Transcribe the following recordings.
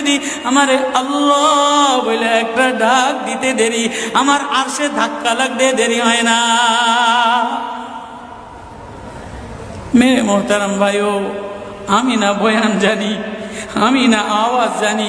যদি আমার আল্লাহ বলে একটা ডাক দিতে দেরি, আমার আরশে ধাক্কা লাগতে দেরি হয় না। মেরে মোহতারাম ভাইও, আমি না বয়ান জানি, আমি না আওয়াজ জানি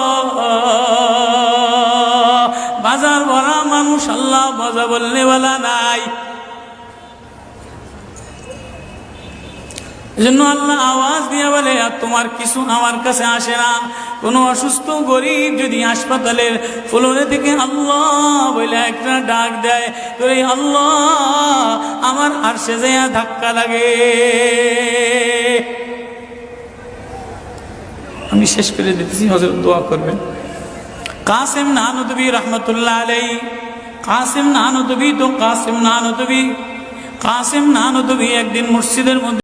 মানুষ আল্লাহ মজা বললে বলা নাই। এজন্য আল্লাহ আওয়াজ দিয়ে বলে, আর তোমার কিছু আমার কাছে আসে না। কোনো অসুস্থ গরিব যদি হাসপাতালের ফ্লোরে থেকে আল্লাহ বলে একটা ডাক দেয় তো এই আল্লাহ আমার আর সে ধাক্কা লাগে। আমি শেষ করে দিতেছি হজরত দোয়া করবেন। কাসিম নানদবী রহমতুল্লাহ আলাই কাসিম নানুদবি তো কাসিম নানুদবি। কাসিম নানুদবি একদিন মসজিদের মধ্যে